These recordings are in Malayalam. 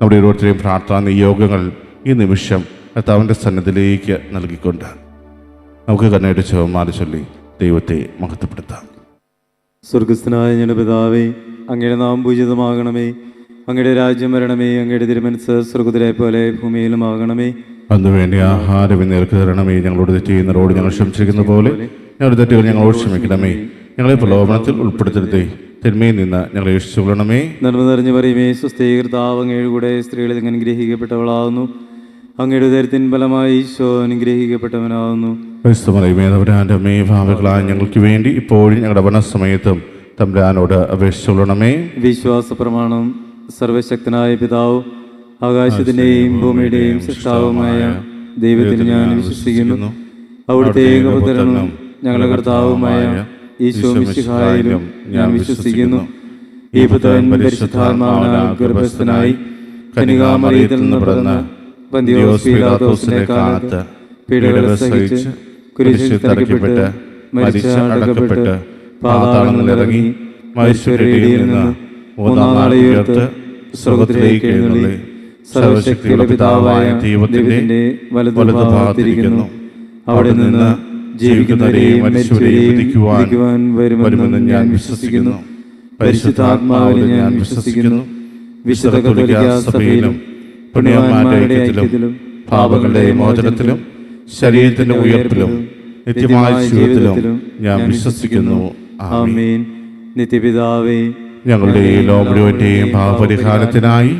നമ്മുടെ ഓരോരുത്തരെയും പ്രാർത്ഥന നിയോഗങ്ങൾ ഈ നിമിഷം കർത്താവിന്റെ സന്നദ്ധയിലേക്ക് നൽകിക്കൊണ്ട് നമുക്ക് കണ്ണയുടെ ശവന്മാരെ ചൊല്ലി ദൈവത്തെ മഹത്വപ്പെടുത്താം. സ്വർഗസ്ഥനായ ഞങ്ങളുടെ പിതാവേ അങ്ങയുടെ നാം പൂജിതമാകണമേ. അങ്ങയുടെ രാജ്യം വരണമേ. അങ്ങയുടെ തിരുമനസ് സ്വർഗത്തിലെ പോലെ ഭൂമിയിലുമാകണമേ. അന്ന് വേണ്ടി ആഹാരം നേർക്ക് തരണമേ. ഞങ്ങളോട് തെറ്റ് ചെയ്യുന്നവരോട് ഞങ്ങൾ ക്ഷമിച്ചിരിക്കുന്ന പോലെ ഞങ്ങളുടെ തെറ്റുകൾ ഞങ്ങളോട് ക്ഷമിക്കണമേ. ഞങ്ങളെ പ്രലോഭനത്തിൽ ഉൾപ്പെടുത്തരുതേ. തിന്മയിൽ നിന്ന് ഞങ്ങളെ രക്ഷിച്ചുകൊള്ളണമേ. നന്മ നിറഞ്ഞു പറയുമേ സ്വസ്ഥീകൃതാവ് അങ്ങയുടെ കൂടെ സ്ത്രീകളിൽ അനുഗ്രഹിക്കപ്പെട്ടവളാകുന്നു. അങ്ങയുടെ ഉദരത്തിൻ ഫലമായി ഈശോ അനുഗ്രഹിക്കപ്പെട്ടവനാകുന്നു. മേ ഭാവികളായ ഞങ്ങൾക്ക് വേണ്ടി ഇപ്പോഴും ഞങ്ങളുടെ സമയത്തും തമ്പുരാനോട് അപേക്ഷിച്ചുകൊള്ളണമേ. വിശ്വാസ പ്രമാണം സർവശക്തനായ പിതാവ് ആകാശത്തിന്റെയും ഭൂമിയുടെയും സൃഷ്ടാവുമായ ദൈവത്തിൽ ഞാൻ വിശ്വസിക്കുന്നു. അവിടുത്തെ ഏകപുത്രനും ഞങ്ങളുടെ കർത്താവുമായ ഈശോ മിശിഹായിലും ഞാൻ വിശ്വസിക്കുന്നു. ഈ പുത്രൻ പരിശുദ്ധാത്മാവിനാൽ ഗർഭസ്ഥനായി കനികാമറിയത്തിൽ നിന്ന് പിറന്ന് പന്തിയോസിനെ കാലത്ത് പീഡകൾ സഹിച്ച് കുരിശിൽ തറയ്ക്കപ്പെട്ട് മരിച്ച് അടക്കപ്പെട്ട് പാതാളങ്ങളിൽ ഇറങ്ങി മനുഷ്യരുടെ നിന്ന് മൂന്നാം നാളെ ഉയർത്ത് സ്വർഗത്തിലേക്ക് എഴുന്നള്ളി. സർവശക്തിയുള്ള പിതാവായ ദൈവത്തിന്റെ വലതു ഭാഗത്തിരിക്കുന്നു അവിടെ നിന്ന് ജീവിക്കുന്നവരെയും മരിച്ചവരെയും വിധിക്കുവാൻ വരുമെന്ന് ഞാൻ വിശ്വസിക്കുന്നു. പരിശുദ്ധാത്മാവിൽ ഞാൻ വിശ്വസിക്കുന്നു. വിശുദ്ധ കത്തോലിക്കാ സഭയിലും പുണ്യവാന്മാരുടെ ഐക്യത്തിലും പാപങ്ങളുടെ മോചനത്തിലും ശരീരത്തിന്റെ ഉയർപ്പിലും നിത്യമായ ജീവിതത്തിലും ഞാൻ വിശ്വസിക്കുന്നു. ആമേൻ. നിത്യപിതാവേ ഞങ്ങളുടെ ഈ ലോമുഴുവന്റെയും ഭാവപരിഹാരത്തിനായി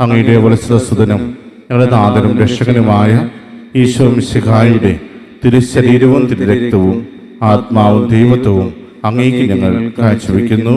അങ്ങയുടെ വത്സരസുതനും ഞങ്ങളുടെ നാഥനും രക്ഷകനുമായ ഈശോ മിശിഹായുടെ തിരുശരീരവും തിരുരക്തവും ആത്മാവും ദൈവത്വവും അങ്ങേക്ക് ഞങ്ങൾ കാഴ്ചവെക്കുന്നു.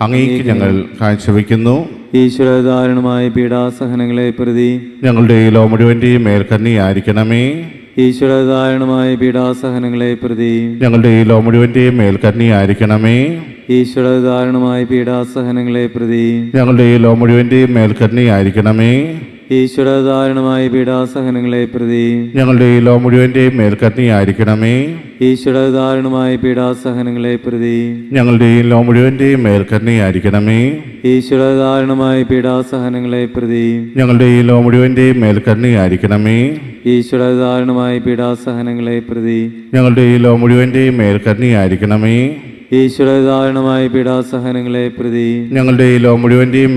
അങ്ങേക്ക് ഞങ്ങൾ കാഴ്ചവെക്കുന്നു. ഈശ്വരധാരണമായ പീഡാസഹനങ്ങളെ പ്രതി ഞങ്ങളുടെ ലോ മുഴുവന്റെയും മേൽക്കണ്ണിയായിരിക്കണമേ ഈശ്വരധാരണമായ പീഡാസഹനങ്ങളെ പ്രതി ഞങ്ങളുടെ ലോ മുഴുവന്റെയും മേൽക്കണ്ണിയായിരിക്കണമേ ഈശ്വരധാരണമായ പീഡാസഹനങ്ങളെ പ്രതി ഞങ്ങളുടെ ലോ മുഴുവന്റെയും മേൽക്കണ്ണിയായിരിക്കണമേ ഈശ്വരധാരണമായ പീഡാസഹനങ്ങളെ പ്രതി. ഞങ്ങളുടെ ഈ ലോ മുഴുവന്റെയും മേൽക്കണ്ണിയായിരിക്കണമേ ഈശ്വരധാരണമായ പീഡാസഹനങ്ങളെ പ്രതി. ഞങ്ങളുടെ ഈ ലോ മുഴുവന്റെയും മേൽക്കണ്ണിയായിരിക്കണമേ ഈശ്വരധാരണമായ പീഡാസഹനങ്ങളെ പ്രതി. ഞങ്ങളുടെ ഈ ലോ മുഴുവന്റെയും മേൽക്കണ്ണിയായിരിക്കണമേ ഈശ്വരധാരണമായ പീഡാസഹനങ്ങളെ പ്രതി. ഞങ്ങളുടെ ഈ ലോ മുഴുവന്റെയും മേൽക്കണ്ണിയായിരിക്കണമേ ഈശ്വരധാരണമായ പീഡാസഹനങ്ങളെ പ്രതി. ഞങ്ങളുടെ ഈ ലോ മുഴുവന്റെയും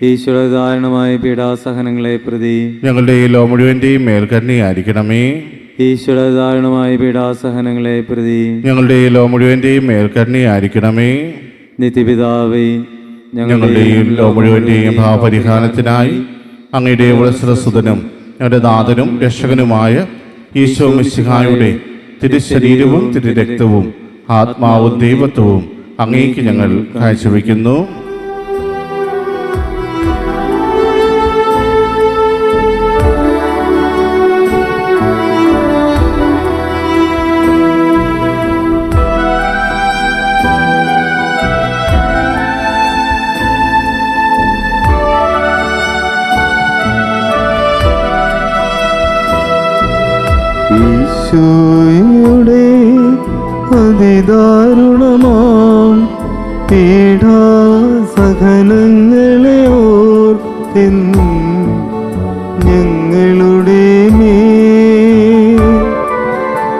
ഈശ്വരധാരണമായ പീഡാസഹനങ്ങളെ പ്രതി ഞങ്ങളുടെ ലോ മുഴുവന്റെയും ഈശ്വര ഈശ്വരധാരണമായ പീഡാസഹനങ്ങളെ പ്രതി ഞങ്ങളുടെ ലോ മുഴുവന്റെയും മേൽക്കരണിയായിരിക്കണമേ നിത്യപിതാവേ ഞങ്ങളുടെ ലോ മുഴുവന്റെയും ഭാവപരിഹാരത്തിനായി അങ്ങയുടെ ഉളസ്രസുതനും ഞങ്ങളുടെ നാഥനും രക്ഷകനുമായ ഈശോ മിശിഹായുടെ തിരുശരീരവും തിരുരക്തവും ആത്മാവും ദൈവത്വവും അങ്ങേക്ക് ഞങ്ങൾ കാഴ്ചവെക്കുന്നു.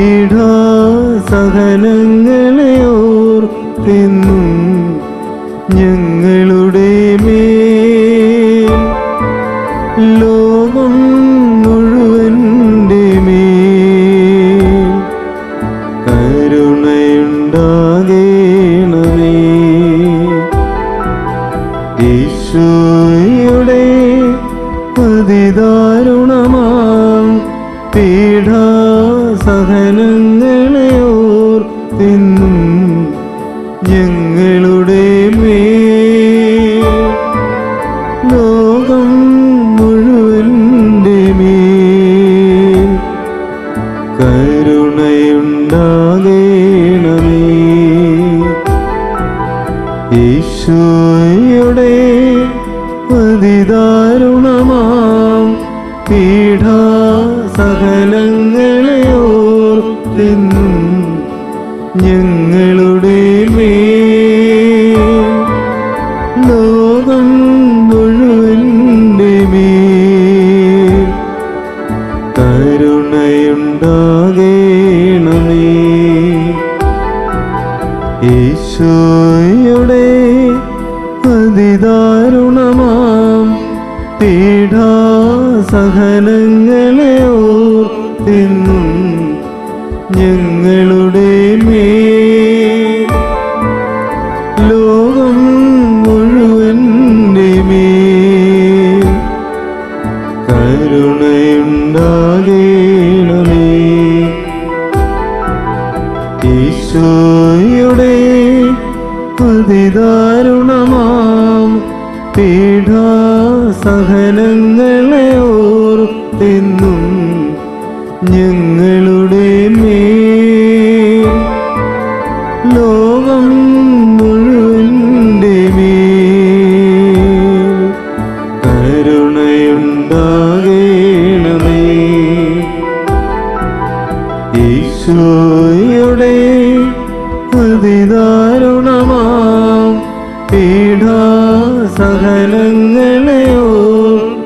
പീഠാസഹനങ്ങളെ ഓർത്തെന്നും. ഈശോയുടെ അതിദാരുണമാം പീഠാസകലങ്ങളെ ഓർത്തെന്നും ഞങ്ങളുടെ മേ ലോകം മുഴുവന്റെ മേ കരുണയുണ്ടാകേണമേ. ഈശോയുടെ പീഠാസഹനങ്ങളെ ഓർത്തിന്നും ഞങ്ങളുടെ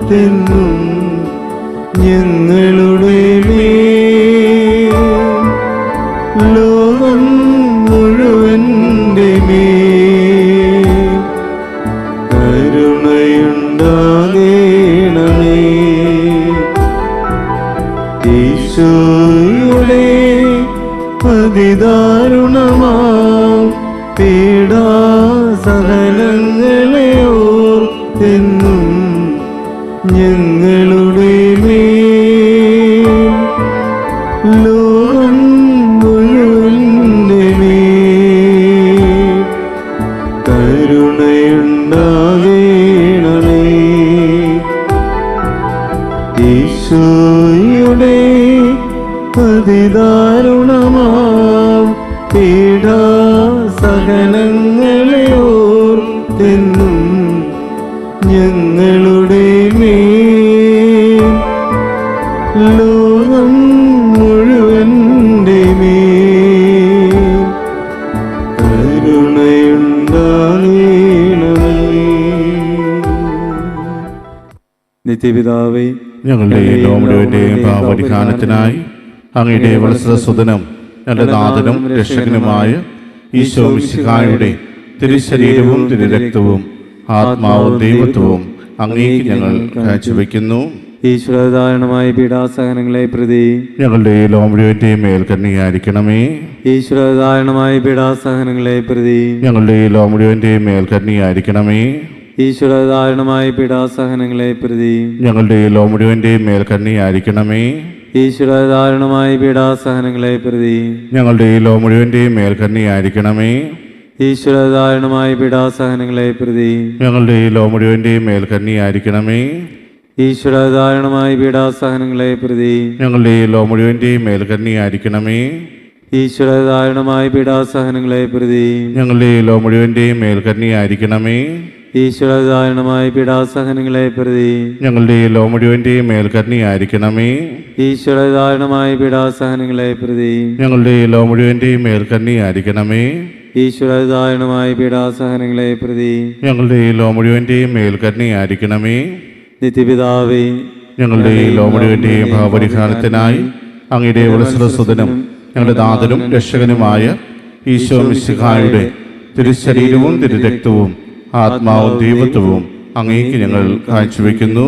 ഓർത്തെന്നും ഞങ്ങളുടെ മേൽ. ലോകം മുഴുവന്റെ മേൽ. കരുണയുണ്ടാകേണമേ. ഈശോയുടെ പീഡാസഹനങ്ങളെ ഓർത്തെന്നും ഞങ്ങളുടെ ലോകം ഈശോയുടെ പീഡാസഹനങ്ങളെ ഓർത്തെന്നും നിത്യപിതാവേ ഞങ്ങളുടെ ലോമുഴുവന്റെയും പാപരിഹാനത്തിനായി അങ്ങയുടെ വത്സരസുതനും ഞങ്ങളുടെ നാഥനും രക്ഷകനുമായ ഈശോ മിശിഹായുടെ തിരുശരീരവും തിരുരക്തവും ആത്മാവും ദൈവത്വവും അങ്ങേക്ക് ഞങ്ങൾ കാഴ്ചവെക്കുന്നു. ഈശ്വരധാരണമായ പീഡാസഹനങ്ങളെ പ്രതി ഞങ്ങളുടെ ലോമിയുടെ മേൽക്കണ്ണിയായിരിക്കണമേ ഈശ്വരധാരണമായ പീഡാസഹനങ്ങളെ പ്രതി ഞങ്ങളുടെ ലോമിയുടെ മുഴുവന്റെയും ഈശ്വരധാരണമായ പീഡാസഹനങ്ങളെ പ്രതി. ഞങ്ങളുടെ ലോ മുഴുവന്റെയും ആയിരിക്കണമേ കന്യയായിരിക്കണമേ ഈശ്വരധാരണമായ പീഡാസഹനങ്ങളെ പ്രതി. ഞങ്ങളുടെ ലോ മുഴുവന്റെയും ആയിരിക്കണമേ കന്യയായിരിക്കണമേ ഈശ്വരധാരണമായ പീഡാസഹനങ്ങളെ പ്രതി. ഞങ്ങളുടെ ലോ മുഴുവന്റെയും ആയിരിക്കണമേ കന്യയായിരിക്കണമേ ഈശ്വരധാരണമായ പീഡാസഹനങ്ങളെ പ്രതി. ഞങ്ങളുടെ ലോ മുഴുവന്റെയും ആയിരിക്കണമേ കന്യയായിരിക്കണമേ ഈശ്വരധാരണമായ പീഡാസഹനങ്ങളെ പ്രതി. ഞങ്ങളുടെ ലോ മുഴുവന്റെയും മേൽക്കണ്ണി കന്യയായിരിക്കണമേ ഈശ്വരധാരണമായ പീഡാസഹനങ്ങളെ പ്രതി. ഞങ്ങളുടെ ഈ ലോമുഴുവന്റെയും മേൽ കന്യയായിരിക്കണമേ ഈശ്വരധാരണമായ പീഡാസഹനങ്ങളെ പ്രതി. ഞങ്ങളുടെ ഈ ലോമുഴുവന്റെയും മേൽ കന്യയായിരിക്കണമേ ഈശ്വരധാരണമായ പീഡാസഹനങ്ങളെ പ്രതി. ഞങ്ങളുടെ ഈ ലോമുഴുവന്റെയും മേൽ കന്യയായിരിക്കണമേ നിത്യപിതാവേ ഞങ്ങളുടെ ഈ ലോമുഴുവന്റെയും ഭാവപരിഹാരത്തിനായി അങ്ങയുടെ ഉത്സവസുതനും ഞങ്ങളുടെ നാഥനും രക്ഷകനുമായ ഈശോ മിശിഹായുടെ തിരുശരീരവും തിരുരക്തവും ആത്മാവും ദൈവത്വവും അങ്ങേക്ക് ഞങ്ങൾ കാഴ്ചവെക്കുന്നു.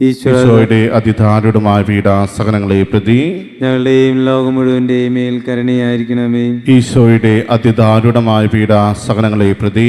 ഈശോയുടെ അതിധാരുടമായ പീഡാസകനങ്ങളെ പ്രതി ഞങ്ങളുടെയും ലോകം മുഴുവന്റെയും മേൽ കരുണയായിരിക്കണമേ. ഈശോയുടെ അതിദാരുടമായ പീഡാസകനങ്ങളെ പ്രതി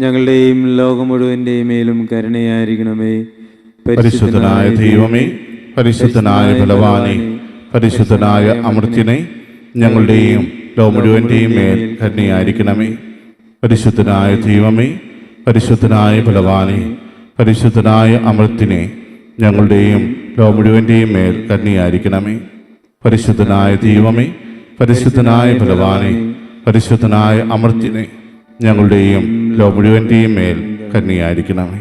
ഞങ്ങളുടെയും ലോകം മുഴുവന്റെയും മേലും കരുണയായിരിക്കണമേ. പരിശുദ്ധനായ ദൈവമേ പരിശുദ്ധനായ ബലവാനെ പരിശുദ്ധനായ അമൃത്തിനെ ഞങ്ങളുടെയും ലോകം മുഴുവന്റെയും മേൽ കരുണയായിരിക്കണമേ. പരിശുദ്ധനായ ദൈവമേ പരിശുദ്ധനായ ബലവാനെ പരിശുദ്ധനായ അമൃത്തിനെ ഞങ്ങളുടെയും ലോകം മുഴുവന്റെയും മേൽ കരുണയായിരിക്കണമേ. പരിശുദ്ധനായ ദൈവമേ പരിശുദ്ധനായ ബലവാനെ പരിശുദ്ധനായ അമൃത്തിനെ ഞങ്ങളുടെയും ലോകം മുഴുവന്റെയും മേൽ കരുണയായിരിക്കണമേ.